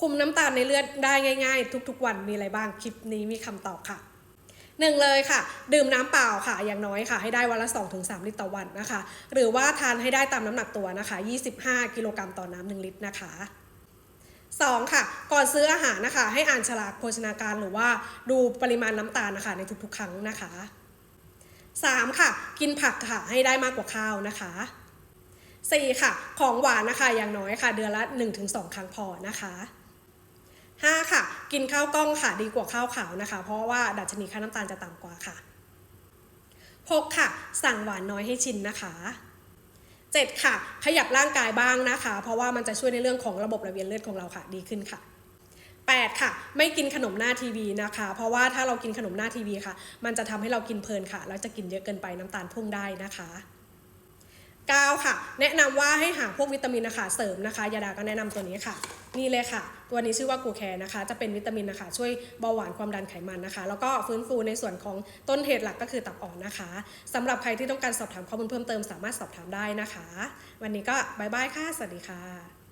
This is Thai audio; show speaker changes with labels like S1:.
S1: คุมน้ำตาลในเลือดได้ง่ายๆ ทุกๆ วันมีอะไรบ้างคลิปนี้มีคำตอบค่ะหนึ่งเลยค่ะ ดื่มน้ำเปล่าค่ะ อย่างน้อยค่ะ ให้ได้วันละ 2-3 ลิตรต่อวันนะคะ หรือว่าทานให้ได้ตามน้ำหนักตัวนะคะ 25 กิโลกรัมต่อน้ำ1ลิตรนะคะ 2. ค่ะ ก่อนซื้ออาหารนะคะ ให้อ่านฉลากโภชนาการหรือว่าดูปริมาณน้ำตาลนะคะในทุกๆ ครั้งนะคะ 3. ค่ะ กินผักค่ะ ให้ได้มากกว่าข้าวนะคะ 4. ค่ะ ของหวานนะคะ อย่างน้อยค่ะ เดือนละ 1-2 ครั้งพอนะคะ 5. ค่ะ กินข้าวกล้องค่ะ ดีกว่าข้าวขาวนะคะ เพราะว่าดัชนีค่าน้ำตาลจะต่ำกว่าค่ะ 6. ค่ะ สั่งหวานน้อยให้ชินนะคะ 7. ค่ะ ขยับร่างกายบ้างนะคะ เพราะว่ามันจะช่วยในเรื่องของระบบระเวียนเลือดของเราค่ะ ดีขึ้นค่ะ 8. ค่ะ ไม่กินขนมหน้าทีวีนะคะ เพราะว่าถ้าเรากินขนมหน้าทีวีค่ะ มันจะทำให้เรากินเพลินค่ะ แล้วจะกินเยอะเกินไปน้ำตาลพุ่งได้นะคะ 9 ค่ะ แนะนำว่าให้หาพวกวิตามินนะคะเสริมนะคะยาดาก็แนะนำตัวนี้ค่ะ นี่เลยค่ะ ตัวนี้ชื่อว่ากูแคร์นะคะ จะเป็นวิตามินนะคะ ช่วยเบาหวานความดันไขมันนะคะ แล้วก็ฟื้นฟูในส่วนของต้นเหตุหลักก็คือตับอ่อนนะคะสำหรับใครที่ต้องการสอบถามข้อมูลเพิ่มเติมสามารถสอบถามได้นะคะ วันนี้ก็บายบายค่ะ สวัสดีค่ะ